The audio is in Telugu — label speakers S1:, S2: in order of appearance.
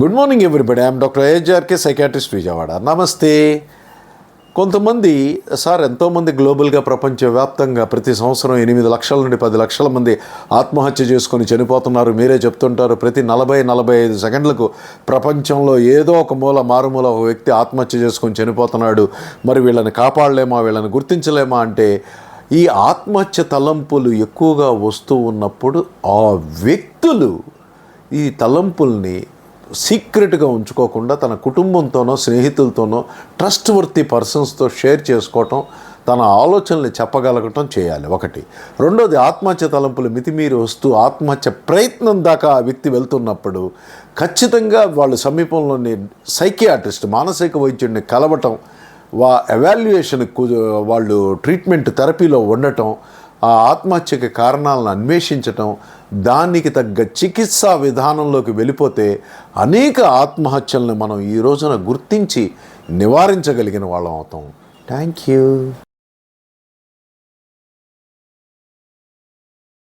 S1: Good morning everybody I'm doctor ఏజార్కే psychiatrist Vijayawada నమస్తే కొంతమంది సార్ ఎంతోమంది గ్లోబల్గా ప్రపంచవ్యాప్తంగా ప్రతి సంవత్సరం ఎనిమిది లక్షల నుండి పది లక్షల మంది ఆత్మహత్య చేసుకొని చనిపోతున్నారు. మీరే చెప్తుంటారు ప్రతి నలభై నలభై ఐదు సెకండ్లకు ప్రపంచంలో ఏదో ఒక మూల మారుమూల ఒక వ్యక్తి ఆత్మహత్య చేసుకొని చనిపోతున్నాడు. మరి వీళ్ళని కాపాడలేమా? వీళ్ళని గుర్తించలేమా? అంటే ఈ ఆత్మహత్య తలంపులు ఎక్కువగా వస్తూ ఉన్నప్పుడు ఆ వ్యక్తులు ఈ తలంపుల్ని సీక్రెట్గా ఉంచుకోకుండా తన కుటుంబంతోనో స్నేహితులతోనో ట్రస్ట్ వర్తి పర్సన్స్తో షేర్ చేసుకోవటం తన ఆలోచనల్ని చెప్పగలగటం చేయాలి. ఒకటి. రెండోది ఆత్మహత్య తలంపులు మితిమీరి వస్తూ ఆత్మహత్య ప్రయత్నం దాకా ఆ వ్యక్తి వెళ్తున్నప్పుడు ఖచ్చితంగా వాళ్ళు సమీపంలోని సైకియాట్రిస్ట్ మానసిక వైద్యుడిని కలవటం వా ఎవాల్యుయేషన్ వాళ్ళు ట్రీట్మెంట్ థెరపీలో ఉండటం ఆ ఆత్మహత్యకి కారణాలను అన్వేషించటం దానికి తగ్గ చికిత్సా విధానంలోకి వెళ్ళిపోతే అనేక ఆత్మహత్యలను మనం ఈ రోజున గుర్తించి నివారించగలిగిన వాళ్ళం అవుతాం. Thank you.